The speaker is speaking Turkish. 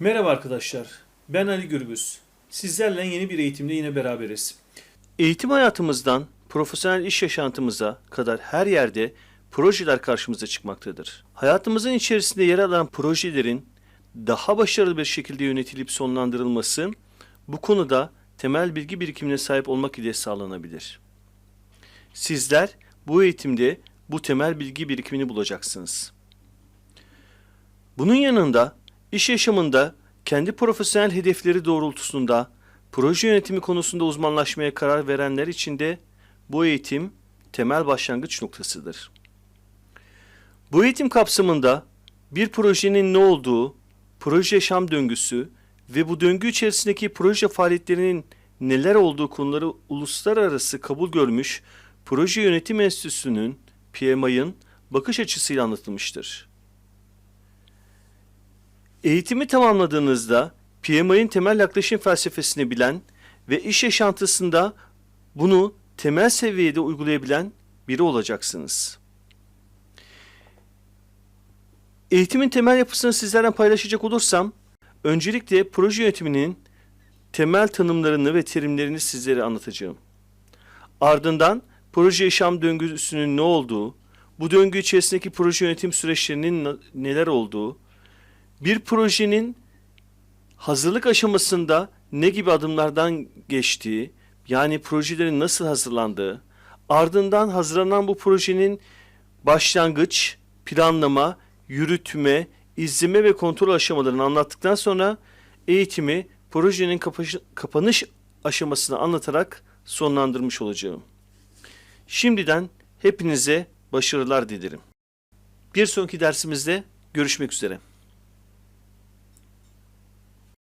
Merhaba arkadaşlar, ben Ali Gürbüz. Sizlerle yeni bir eğitimde yine beraberiz. Eğitim hayatımızdan profesyonel iş yaşantımıza kadar her yerde projeler karşımıza çıkmaktadır. Hayatımızın içerisinde yer alan projelerin daha başarılı bir şekilde yönetilip sonlandırılması bu konuda temel bilgi birikimine sahip olmak ile sağlanabilir. Sizler bu eğitimde bu temel bilgi birikimini bulacaksınız. Bunun yanında iş yaşamında kendi profesyonel hedefleri doğrultusunda proje yönetimi konusunda uzmanlaşmaya karar verenler için de bu eğitim temel başlangıç noktasıdır. Bu eğitim kapsamında bir projenin ne olduğu, proje yaşam döngüsü ve bu döngü içerisindeki proje faaliyetlerinin neler olduğu konuları uluslararası kabul görmüş Proje Yönetim Enstitüsü'nün PMI'ın bakış açısıyla anlatılmıştır. Eğitimi tamamladığınızda PMI'nin temel yaklaşım felsefesini bilen ve iş yaşantısında bunu temel seviyede uygulayabilen biri olacaksınız. Eğitimin temel yapısını sizlerden paylaşacak olursam, öncelikle proje yönetiminin temel tanımlarını ve terimlerini sizlere anlatacağım. Ardından proje yaşam döngüsünün ne olduğu, bu döngü içerisindeki proje yönetim süreçlerinin neler olduğu, bir projenin hazırlık aşamasında ne gibi adımlardan geçtiği, yani projelerin nasıl hazırlandığı, ardından hazırlanan bu projenin başlangıç, planlama, yürütme, izleme ve kontrol aşamalarını anlattıktan sonra eğitimi projenin kapanış aşamasını anlatarak sonlandırmış olacağım. Şimdiden hepinize başarılar dilerim. Bir sonraki dersimizde görüşmek üzere.